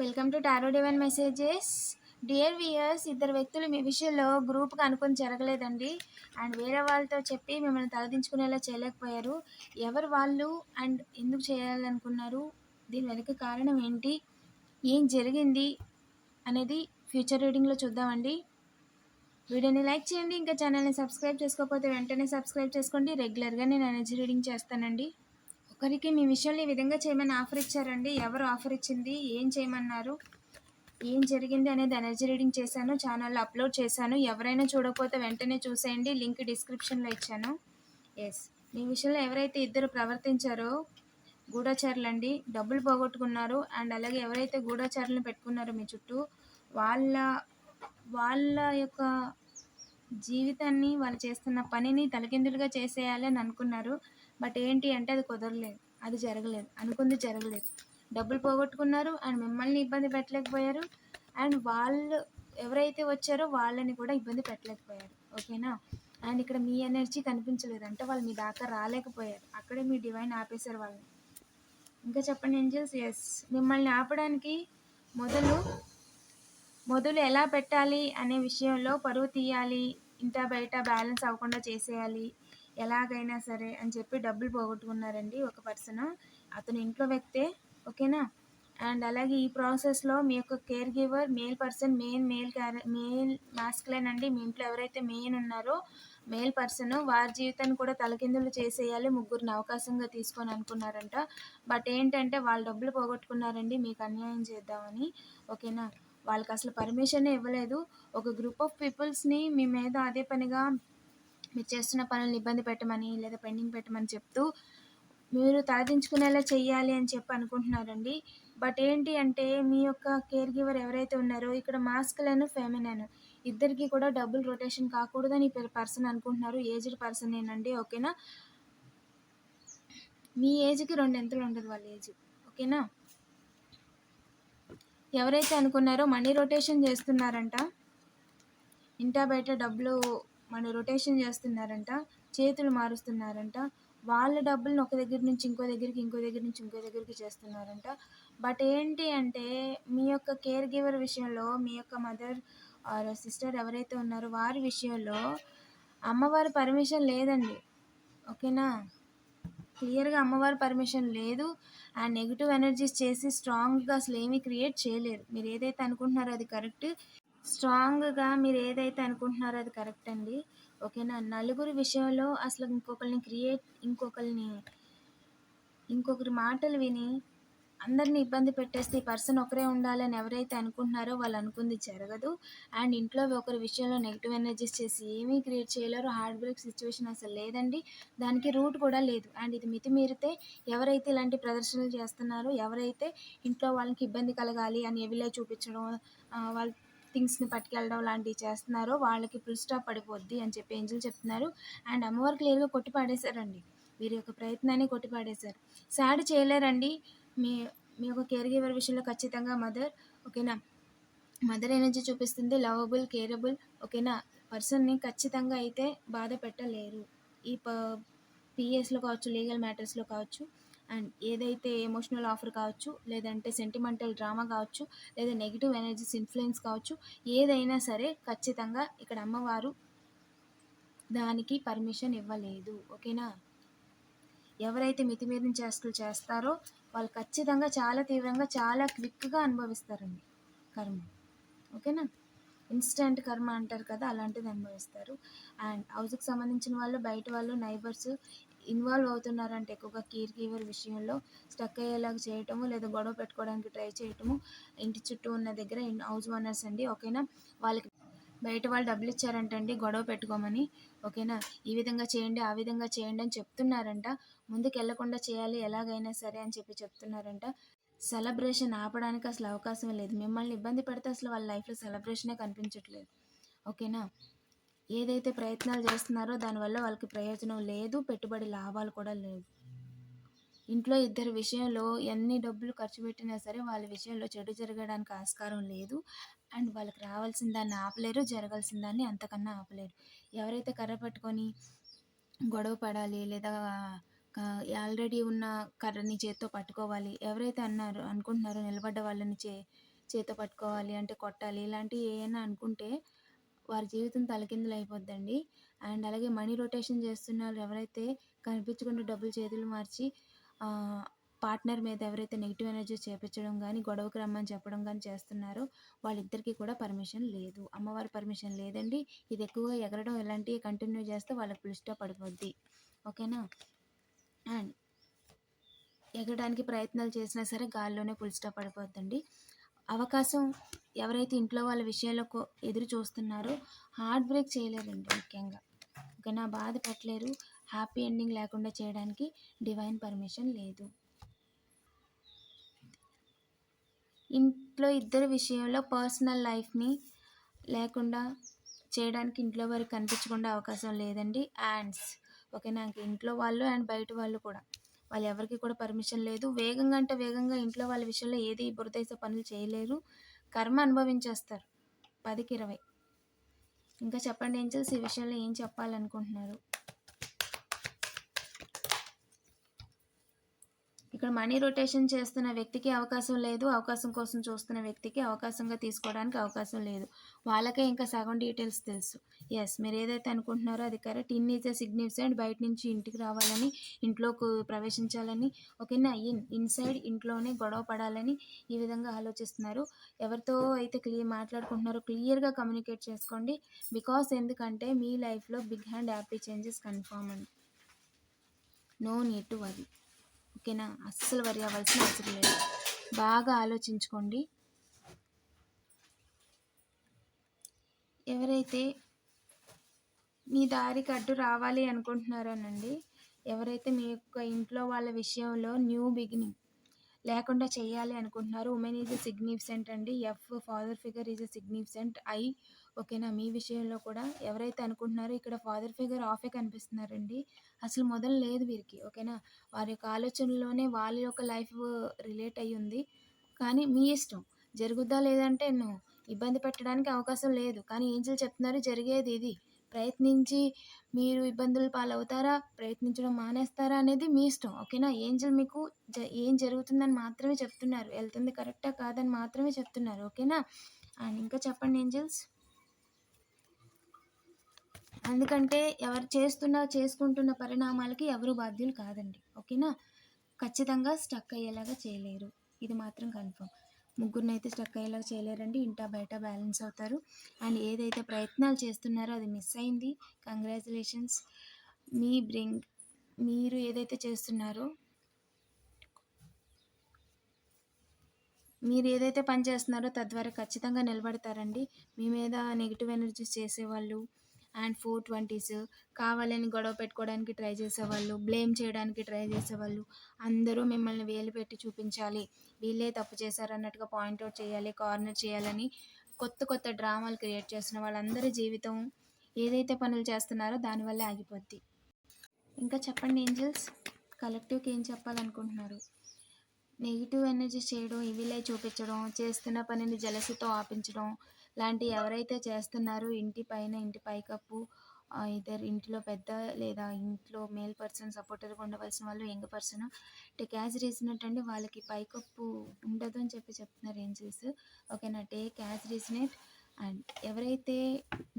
Welcome to tarot divine messages dear viewers ఇద్దరు వ్యక్తులు మీ విషయంలో గ్రూప్గా అనుకుని జరగలేదండి. అండ్ వేరే వాళ్ళతో చెప్పి మిమ్మల్ని తలదించుకునేలా చేయలేకపోయారు. ఎవరు వాళ్ళు అండ్ ఎందుకు చేయాలనుకున్నారు? దీని వెనక కారణం ఏంటి? ఏం జరిగింది? అనేది ఫ్యూచర్ రీడింగ్లో చూద్దామండి. వీడియోని లైక్ చేయండి ఇంకా ఛానల్ని సబ్స్క్రైబ్ చేసుకోకపోతే వెంటనే సబ్స్క్రైబ్ చేసుకోండి. రెగ్యులర్గా నేను ఎనర్జీ రీడింగ్ చేస్తానండి. ఒకరికి మీ విషయంలో ఈ విధంగా చేయమని ఆఫర్ ఇచ్చారండి. ఎవరు ఆఫర్ ఇచ్చింది? ఏం చేయమన్నారు? ఏం జరిగింది అనేది ఎనర్జీ రీడింగ్ చేశాను ఛానల్లో అప్లోడ్ చేశాను. ఎవరైనా చూడకపోతే వెంటనే చూసేయండి. లింక్ డిస్క్రిప్షన్లో ఇచ్చాను. ఎస్ మీ విషయంలో ఎవరైతే ఇద్దరు ప్రవర్తించారో గూఢచారులండి డబ్బులు పోగొట్టుకున్నారు. అండ్ అలాగే ఎవరైతే గూఢచారులను పెట్టుకున్నారో మీ చుట్టూ వాళ్ళ వాళ్ళ యొక్క జీవితాన్ని వాళ్ళు చేస్తున్న పనిని తలకిందులుగా చేసేయాలి అని అనుకున్నారు. బట్ ఏంటి అంటే అది కుదరలేదు. అది జరగలేదు. అనుకుంది జరగలేదు. డబ్బులు పోగొట్టుకున్నారు. అండ్ మిమ్మల్ని ఇబ్బంది పెట్టలేకపోయారు. అండ్ వాళ్ళు ఎవరైతే వచ్చారో వాళ్ళని కూడా ఇబ్బంది పెట్టలేకపోయారు. ఓకేనా? అండ్ ఇక్కడ మీ ఎనర్జీ కనిపించలేదు. అంటే వాళ్ళు మీ దాకా రాలేకపోయారు. అక్కడే మీ డివైన్ ఆపేశారు వాళ్ళని. ఇంకా చెప్పండి ఏంజల్స్? ఎస్ మిమ్మల్ని ఆపడానికి మొదలు మొదలు ఎలా పెట్టాలి అనే విషయంలో పరువు తీయాలి. ఇంట బయట బ్యాలెన్స్ అవ్వకుండా చేసేయాలి. ఎలాగైనా సరే అని చెప్పి డబ్బులు పోగొట్టుకున్నారండి ఒక పర్సన్. అతను ఇంట్లో వ్యక్తే ఓకేనా? అండ్ అలాగే ఈ ప్రాసెస్లో మీ యొక్క caregiver male person main male care male masculine అండి. మీ ఇంట్లో ఎవరైతే మెయిన్ ఉన్నారో మేల్ పర్సన్ వారి జీవితాన్ని కూడా తలకిందులు చేసేయాలి. ముగ్గురిని అవకాశంగా తీసుకొని అనుకున్నారంట. బట్ ఏంటంటే వాళ్ళు డబ్బులు పోగొట్టుకున్నారండి. మీకు అన్యాయం చేద్దామని ఓకేనా? వాళ్ళకి అసలు పర్మిషన్ ఇవ్వలేదు. ఒక గ్రూప్ ఆఫ్ పీపుల్స్ని మీ మీద అదే పనిగా మీరు చేస్తున్న పనులను ఇబ్బంది పెట్టమని లేదా పెండింగ్ పెట్టమని చెప్తూ మీరు తలదించుకునేలా చేయాలి అని చెప్పి అనుకుంటున్నారండి. బట్ ఏంటి అంటే మీ యొక్క కేర్ గివర్ ఎవరైతే ఉన్నారో ఇక్కడ మాస్క్లను ఫెమినన్ ఇద్దరికి కూడా డబుల్ రొటేషన్ కాకూడదని పర్సన్ అనుకుంటున్నారు. ఏజ్డ్ పర్సన్ ఏనండి ఓకేనా? మీ ఏజ్కి రెండు ఎంతలు ఉండదు వాళ్ళ ఏజ్ ఓకేనా? ఎవరైతే అనుకున్నారో మనీ రొటేషన్ చేస్తున్నారంట. ఇంటా బయట డబ్బులు మన రొటేషన్ చేస్తున్నారంట చేతులు మారుస్తున్నారంట వాళ్ళ డబ్బులను ఒక దగ్గర నుంచి ఇంకో దగ్గరికి ఇంకో దగ్గర నుంచి ఇంకో దగ్గరికి చేస్తున్నారంట. బట్ ఏంటి అంటే మీ యొక్క కేర్ గివర్ విషయంలో మీ యొక్క మదర్ ఆర్ సిస్టర్ ఎవరైతే ఉన్నారో వారి విషయంలో అమ్మవారి పర్మిషన్ లేదండి. ఓకేనా క్లియర్గా అమ్మవారి పర్మిషన్ లేదు. ఆ నెగిటివ్ ఎనర్జీస్ చేసి స్ట్రాంగ్గా అసలు ఏమీ క్రియేట్ చేయలేరు. మీరు ఏదైతే అనుకుంటున్నారో అది కరెక్ట్ స్ట్రాంగ్గా మీరు ఏదైతే అనుకుంటున్నారో అది కరెక్ట్ అండి. ఓకేనా? నలుగురి విషయంలో అసలు ఇంకొకరిని క్రియేట్ ఇంకొకరిని ఇంకొకరి మాటలు విని అందరిని ఇబ్బంది పెట్టేస్తే ఈ పర్సన్ ఒకరే ఉండాలని ఎవరైతే అనుకుంటున్నారో వాళ్ళు అనుకుంది జరగదు. అండ్ ఇంట్లో ఒకరి విషయంలో నెగిటివ్ ఎనర్జీస్ చేసి ఏమీ క్రియేట్ చేయలేరు. హార్డ్ బ్రేక్ సిచ్యువేషన్ అసలు లేదండి. దానికి రూట్ కూడా లేదు. అండ్ ఇది మితిమీరితే ఎవరైతే ఇలాంటి ప్రదర్శనలు చేస్తున్నారో ఎవరైతే ఇంట్లో వాళ్ళకి ఇబ్బంది కలగాలి అని ఎవిలే చూపించడం వాళ్ళ థింగ్స్ని పట్టుకెళ్ళడం లాంటివి చేస్తున్నారో వాళ్ళకి ఫుల్ స్టాప్ పడిపోద్ది అని చెప్పి ఏంజల్ చెప్తున్నారు. అండ్ అమ్మవారు క్లియర్గా కొట్టి పాడేశారండి వీరి యొక్క ప్రయత్నాన్ని కొట్టి పాడేశారు సాడ్ చేయలేరండి. మీ మీ యొక్క కేర్ గివర్ విషయంలో ఖచ్చితంగా మదర్ ఓకేనా? మదర్ ఎనర్జీ చూపిస్తుంది. లవబుల్ కేరబుల్ ఓకేనా? పర్సన్ని ఖచ్చితంగా అయితే బాధ పెట్టలేరు. ఈ ప పిఎస్లో కావచ్చు లీగల్ మ్యాటర్స్లో కావచ్చు. అండ్ ఏదైతే ఎమోషనల్ ఆఫర్ కావచ్చు లేదంటే సెంటిమెంటల్ డ్రామా కావచ్చు లేదా నెగిటివ్ ఎనర్జీస్ ఇన్ఫ్లుయెన్స్ కావచ్చు ఏదైనా సరే ఖచ్చితంగా ఇక్కడ అమ్మవారు దానికి పర్మిషన్ ఇవ్వలేదు. ఓకేనా ఎవరైతే మితిమీరిన చేష్టలు చేస్తారో వాళ్ళు ఖచ్చితంగా చాలా తీవ్రంగా చాలా క్విక్గా అనుభవిస్తారండి కర్మ. ఓకేనా ఇన్స్టెంట్ కర్మ అంటారు కదా అలాంటిది అనుభవిస్తారు. అండ్ హౌస్కి సంబంధించిన వాళ్ళు బయట వాళ్ళు నైబర్స్ ఇన్వాల్వ్ అవుతున్నారంటే ఎక్కువగా కీర్ కీవర్ విషయంలో స్టక్ అయ్యేలాగా చేయటము లేదా గొడవ పెట్టుకోవడానికి ట్రై చేయటము ఇంటి చుట్టూ ఉన్న దగ్గర హౌస్ ఓనర్స్ అండి ఓకేనా? వాళ్ళకి బయట వాళ్ళు డబ్బులు ఇచ్చారంటండి గొడవ పెట్టుకోమని ఓకేనా? ఈ విధంగా చేయండి ఆ విధంగా చేయండి అని చెప్తున్నారంట. ముందుకు వెళ్ళకుండా చేయాలి ఎలాగైనా సరే అని చెప్పి చెప్తున్నారంట. సెలబ్రేషన్ ఆపడానికి అసలు అవకాశం లేదు. మిమ్మల్ని ఇబ్బంది పెడితే అసలు వాళ్ళ లైఫ్లో సెలబ్రేషనే కనిపించట్లేదు. ఓకేనా ఏదైతే ప్రయత్నాలు చేస్తున్నారో దానివల్ల వాళ్ళకి ప్రయోజనం లేదు పెట్టుబడి లాభాలు కూడా లేవు. ఇంట్లో ఇద్దరి విషయంలో ఎన్ని డబ్బులు ఖర్చు పెట్టినా సరే వాళ్ళ విషయంలో చెడు జరగడానికి ఆస్కారం లేదు. అండ్ వాళ్ళకి రావాల్సిన దాన్ని ఆపలేరు జరగాల్సిన దాన్ని అంతకన్నా ఆపలేరు. ఎవరైతే కర్ర పట్టుకొని గొడవ పడాలి లేదా ఆల్రెడీ ఉన్న కర్రని చేత్తో పట్టుకోవాలి. ఎవరైతే అన్నారు అనుకుంటున్నారో నిలబడ్డ వాళ్ళని చే చేత్తో పట్టుకోవాలి అంటే కొట్టాలి. ఇలాంటివి ఏమైనా అనుకుంటే వారి జీవితం తలకిందులు అయిపోద్దండి. అండ్ అలాగే మనీ రొటేషన్ చేస్తున్నారు ఎవరైతే కనిపించకుండా డబ్బులు చేతులు మార్చి పార్ట్నర్ మీద ఎవరైతే నెగిటివ్ ఎనర్జీ చేపించడం కానీ గొడవకు రమ్మని చెప్పడం కానీ చేస్తున్నారో వాళ్ళిద్దరికీ కూడా పర్మిషన్ లేదు. అమ్మవారి పర్మిషన్ లేదండి. ఇది ఎక్కువగా ఎగరడం ఇలాంటివి కంటిన్యూ చేస్తే వాళ్ళకి పులిస్టా పడిపోద్ది. ఓకేనా? అండ్ ఎగడానికి ప్రయత్నాలు చేసినా సరే గాల్లోనే పుల్ పడిపోద్దండి అవకాశం ఎవరైతే ఇంట్లో వాళ్ళ విషయాలకు ఎదురు చూస్తున్నారో హార్ట్ బ్రేక్ చేయలేరండి ముఖ్యంగా. ఓకేనా బాధ పెట్టలేరు. హ్యాపీ ఎండింగ్ లేకుండా చేయడానికి డివైన్ పర్మిషన్ లేదు. ఇంట్లో ఇద్దరు విషయంలో పర్సనల్ లైఫ్ని లేకుండా చేయడానికి ఇంట్లో వారికి కనిపించకుండా అవకాశం లేదండి. అండ్స్ ఓకేనా నాకు ఇంట్లో వాళ్ళు అండ్ బయట వాళ్ళు కూడా. వాళ్ళు ఎవరికి కూడా పర్మిషన్ లేదు. వేగంగా అంటే వేగంగా ఇంట్లో వాళ్ళ విషయంలో ఏది బురదేశ పనులు చేయలేరు. కర్మ అనుభవించేస్తారు. పదికి ఇరవై. ఇంకా చెప్పండి ఏంజల్స్ ఈ విషయంలో ఏం చెప్పాలనుకుంటున్నారు? ఇక్కడ మనీ రొటేషన్ చేస్తున్న వ్యక్తికి అవకాశం లేదు అవకాశం కోసం చూస్తున్న వ్యక్తికి అవకాశంగా తీసుకోవడానికి అవకాశం లేదు. వాళ్ళకే ఇంకా సగం డీటెయిల్స్ తెలుసు. ఎస్ మీరు ఏదైతే అనుకుంటున్నారో అది correct in is a significant బయట నుంచి ఇంటికి రావాలని ఇంట్లోకి ప్రవేశించాలని ఓకేనా? ఇన్ ఇన్సైడ్ ఇంట్లోనే గొడవ పడాలని ఈ విధంగా ఆలోచిస్తున్నారు. ఎవరితో అయితే క్లియర్ మాట్లాడుకుంటున్నారో క్లియర్గా కమ్యూనికేట్ చేసుకోండి. బికాస్ ఎందుకంటే మీ లైఫ్లో big hand happy changes confirm అండి. నో నీడ్ టు వరీ ఓకేనా? అస్సలు వరి అవ్వాల్సిన అవసరం లేదు. బాగా ఆలోచించుకోండి. ఎవరైతే మీ దారికి అడ్డు రావాలి అనుకుంటున్నారోనండి ఎవరైతే మీ యొక్క ఇంట్లో వాళ్ళ విషయంలో న్యూ బిగినింగ్ లేకుండా చేయాలి అనుకుంటున్నారు. ఉమెన్ ఈజ్ ఎ సిగ్నిఫికెంట్ అండి. F father figure is a significant I ఓకేనా మీ విషయంలో కూడా ఎవరైతే అనుకుంటున్నారో ఇక్కడ ఫాదర్ ఫిగర్ ఆఫే కనిపిస్తున్నారండి. అసలు మొదలు లేదు వీరికి ఓకేనా వారి యొక్క ఆలోచనలోనే వాళ్ళ యొక్క లైఫ్ రిలేట్ అయ్యి ఉంది. కానీ మీ ఇష్టం. జరుగుద్దా లేదంటే నువ్వు ఇబ్బంది పెట్టడానికి అవకాశం లేదు. కానీ ఏంజల్ చెప్తున్నారు జరిగేది ఇది. ప్రయత్నించి మీరు ఇబ్బందులు పాలవుతారా? ప్రయత్నించడం మానేస్తారా అనేది మీ ఇష్టం. ఓకేనా? ఏంజల్ మీకు జ ఏం జరుగుతుందని మాత్రమే చెప్తున్నారు. వెళ్తుంది కరెక్టా కాదని మాత్రమే చెప్తున్నారు. ఓకేనా? అండ్ ఇంకా చెప్పండి ఏంజల్స్. ఎందుకంటే ఎవరు చేస్తున్న చేసుకుంటున్న పరిణామాలకి ఎవరు బాధ్యులు కాదండి. ఓకేనా? ఖచ్చితంగా స్టక్ అయ్యేలాగా చేయలేరు. ఇది మాత్రం కన్ఫర్మ్. ముగ్గురిని అయితే స్టక్ అయ్యేలాగా చేయలేరండి. ఇంటా బయట బ్యాలెన్స్ అవుతారు. అండ్ ఏదైతే ప్రయత్నాలు చేస్తున్నారో అది మిస్ అయింది. కంగ్రాచులేషన్స్ మీ బ్రింగ్ మీరు ఏదైతే చేస్తున్నారో మీరు ఏదైతే పని చేస్తున్నారో తద్వారా ఖచ్చితంగా నిలబడతారండి. మీ మీద నెగిటివ్ ఎనర్జీస్ చేసేవాళ్ళు అండ్ ఫోర్ ట్వంటీస్ కావాలని గొడవ పెట్టుకోవడానికి ట్రై చేసేవాళ్ళు బ్లేమ్ చేయడానికి ట్రై చేసేవాళ్ళు. అందరూ మిమ్మల్ని వేలు పెట్టి చూపించాలి. వీళ్ళే తప్పు చేశారు అన్నట్టుగా పాయింట్అవుట్ చేయాలి కార్నర్ చేయాలని కొత్త కొత్త డ్రామాలు క్రియేట్ చేస్తున్న వాళ్ళందరి జీవితం ఏదైతే పనులు చేస్తున్నారో దానివల్లే ఆగిపోద్ది. ఇంకా చెప్పండి ఏంజల్స్? కలెక్టివ్కి ఏం చెప్పాలనుకుంటున్నారు? నెగిటివ్ ఎనర్జీ చేయడం ఇవిలే చూపించడం చేస్తున్న పనిని జలసితో ఆపించడం లాంటి ఎవరైతే చేస్తున్నారో ఇంటి పైన ఇంటి పైకప్పు ఇద్దరు ఇంటిలో పెద్ద లేదా ఇంట్లో మేల్ పర్సన్ సపోర్టర్గా ఉండవలసిన వాళ్ళు young person. Take as reason అంటే వాళ్ళకి పైకప్పు ఉండదు అని చెప్పి చెప్తున్నారు ఏంజల్స్ ఓకేనా? టేక్ యాజ్ రీజనేట్ అండ్ ఎవరైతే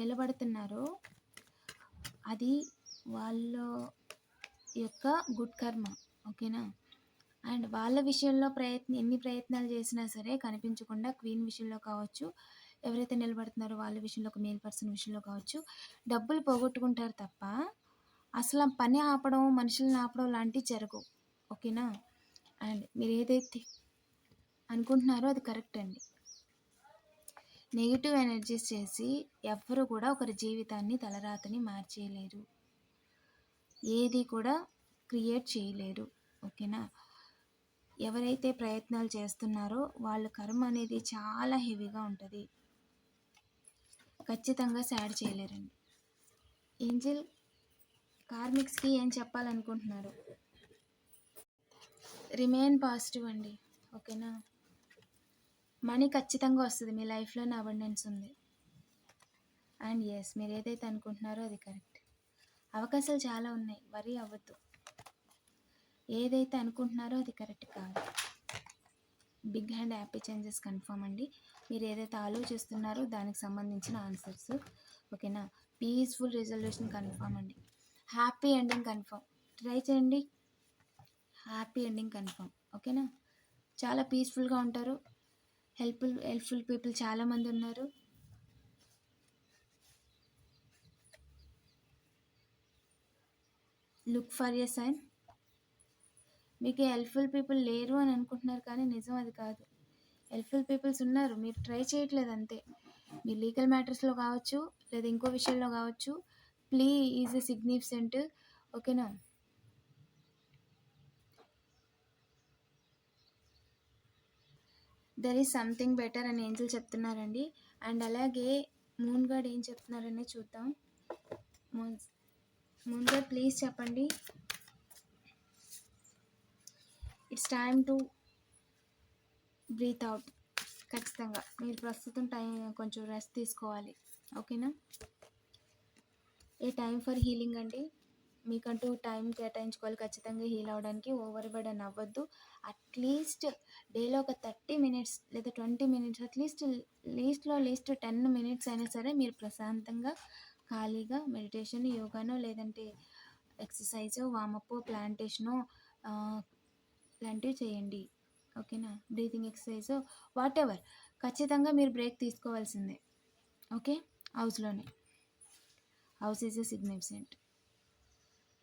నిలబడుతున్నారో అది వాళ్ళ యొక్క గుడ్ కర్మ. ఓకేనా? అండ్ వాళ్ళ విషయంలో ప్రయత్నం ఎన్ని ప్రయత్నాలు చేసినా సరే కనిపించకుండా క్వీన్ విషయంలో కావచ్చు ఎవరైతే నిలబడుతున్నారో వాళ్ళ విషయంలో ఒక మేల్ పర్సన్ విషయంలో కావచ్చు డబ్బులు పోగొట్టుకుంటారు తప్ప అసలు పని ఆపడం మనుషులను ఆపడం లాంటివి జరగవు. ఓకేనా? అండ్ మీరు ఏదైతే అనుకుంటున్నారో అది కరెక్ట్ అండి. నెగిటివ్ ఎనర్జీస్ చేసి ఎవ్వరు కూడా ఒకరి జీవితాన్ని తలరాతని మార్చేయలేరు. ఏది కూడా క్రియేట్ చేయలేరు. ఓకేనా? ఎవరైతే ప్రయత్నాలు చేస్తున్నారో వాళ్ళ కర్మ అనేది చాలా హెవీగా ఉంటుంది. ఖచ్చితంగా సాడ్ చేయలేరండి. ఏంజిల్ కార్మిక్స్కి ఏం చెప్పాలనుకుంటున్నారు? రిమైన్ పాజిటివ్ అండి. ఓకేనా? మనీ ఖచ్చితంగా వస్తుంది. మీ లైఫ్లోనే అబండెన్స్ ఉంది. అండ్ ఎస్ మీరు ఏదైతే అనుకుంటున్నారో అది కరెక్ట్. అవకాశాలు చాలా ఉన్నాయి. వరీ అవ్వద్దు. ఏదైతే అనుకుంటున్నారో అది కరెక్ట్ కాదు. Big hand happy changes confirm అండి. మీరు ఏదైతే ఆలోచిస్తున్నారో దానికి సంబంధించిన ఆన్సర్స్. ఓకేనా? పీస్ఫుల్ రిజల్యూషన్ కన్ఫామ్ అండి. హ్యాపీ ఎండింగ్ కన్ఫర్మ్ ట్రై చేయండి. Happy ending confirm. ఓకేనా? చాలా పీస్ఫుల్గా ఉంటారు. హెల్ప్ఫుల్ హెల్ప్ఫుల్ పీపుల్ చాలామంది ఉన్నారు. Look for a sign. మీకు హెల్ప్ఫుల్ పీపుల్ లేరు అని అనుకుంటున్నారు కానీ నిజం అది కాదు. హెల్ప్ఫుల్ పీపుల్స్ ఉన్నారు. మీరు ట్రై చేయట్లేదు అంతే. మీ లీగల్ మ్యాటర్స్లో కావచ్చు లేదా ఇంకో విషయంలో కావచ్చు ప్లీ ఈజ్ ఎ సిగ్నిఫికెంట్ ఓకేనా? దెర్ ఈజ్ సంథింగ్ బెటర్ అని ఏంజల్ చెప్తున్నారండి. అండ్ అలాగే మూన్ గాడ్ ఏం చెప్తున్నారనే చూద్దాం. మూన్ మూన్ గాడ్ ప్లీజ్ చెప్పండి. It's time to breathe out ఖచ్చితంగా. మీరు ప్రస్తుతం టైం కొంచెం రెస్ట్ తీసుకోవాలి. ఓకేనా? ఏ టైం ఫర్ హీలింగ్ అండి? మీకంటూ టైం కేటాయించుకోవాలి. ఖచ్చితంగా హీల్ అవ్వడానికి ఓవర్ బర్డన్ అవ్వద్దు. అట్లీస్ట్ డేలో ఒక థర్టీ మినిట్స్ లేదా ట్వంటీ మినిట్స్ అట్లీస్ట్ లీస్ట్లో లీస్ట్ టెన్ మినిట్స్ అయినా సరే మీరు ప్రశాంతంగా ఖాళీగా మెడిటేషన్ యోగానో లేదంటే ఎక్సర్సైజో వామప్ ప్లాంటేషనో లాంటివి చేయండి. ఓకేనా? బ్రీతింగ్ ఎక్సర్సైజ్ వాట్ ఎవర్ ఖచ్చితంగా మీరు బ్రేక్ తీసుకోవాల్సిందే. Okay? హౌస్లోనే. House is a significant.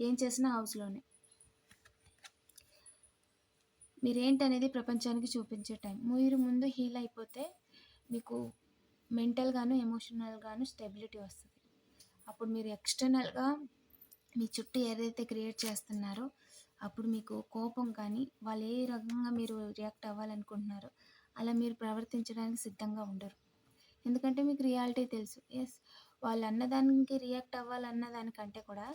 ఏం చేసినా హౌస్లోనే. మీరేంటనేది ప్రపంచానికి చూపించే టైం. మీరు ముందు హీల్ అయిపోతే మీకు మెంటల్గాను ఎమోషనల్గాను స్టెబిలిటీ వస్తుంది. అప్పుడు మీరు ఎక్స్టర్నల్గా మీ చుట్టూ ఏదైతే క్రియేట్ చేస్తున్నారో అప్పుడు మీకు కోపం కానీ వాళ్ళు ఏ రకంగా మీరు రియాక్ట్ అవ్వాలనుకుంటున్నారో అలా మీరు ప్రవర్తించడానికి సిద్ధంగా ఉండరు. ఎందుకంటే మీకు రియాలిటీ తెలుసు. ఎస్ వాళ్ళు అన్నదానికి రియాక్ట్ అవ్వాలన్న దానికంటే కూడా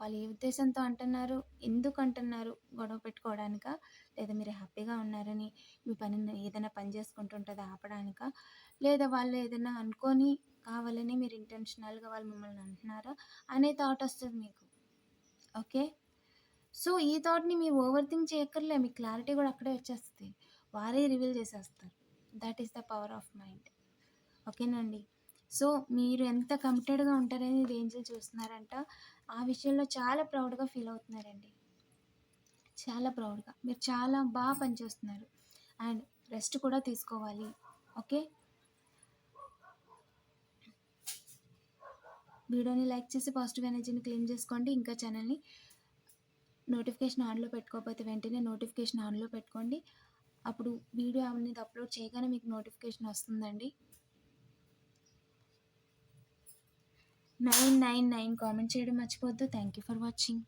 వాళ్ళు ఏ ఉద్దేశంతో అంటున్నారు ఎందుకు అంటున్నారు గొడవ పెట్టుకోవడానిక లేదా మీరు హ్యాపీగా ఉన్నారని మీ పని ఏదైనా పని చేసుకుంటుంటుంది ఆపడానిక లేదా వాళ్ళు ఏదైనా అనుకొని కావాలని మీరు ఇంటెన్షనల్గా వాళ్ళు మిమ్మల్ని అంటున్నారా అనే థాట్ వస్తుంది మీకు. ఓకే సో ఈ థాట్ని మీరు ఓవర్ థింక్ చేయక్కర్లే. మీ క్లారిటీ కూడా అక్కడే వచ్చేస్తుంది. వారే రివీల్ చేసేస్తారు. That is the power of mind. ఓకేనండి? సో మీరు ఎంత కమిటెడ్గా ఉంటారని ఏంజల్ చూస్తున్నారంట. ఆ విషయంలో చాలా ప్రౌడ్గా ఫీల్ అవుతున్నారండి. చాలా ప్రౌడ్గా. మీరు చాలా బాగా పనిచేస్తున్నారు అండ్ రెస్ట్ కూడా తీసుకోవాలి. ఓకే? వీడియోని లైక్ చేసి పాజిటివ్ ఎనర్జీని క్లెయిమ్ చేసుకోండి. ఇంకా ఛానల్ని నోటిఫికేషన్ ఆన్లో పెట్టుకోకపోతే వెంటనే నోటిఫికేషన్ ఆన్లో పెట్టుకోండి. అప్పుడు వీడియో అనేది అప్లోడ్ చేయగానే మీకు నోటిఫికేషన్ వస్తుందండి. నైన్ నైన్ నైన్ కామెంట్ చేయడం మర్చిపోద్దు థ్యాంక్ యూ ఫర్ వాచింగ్.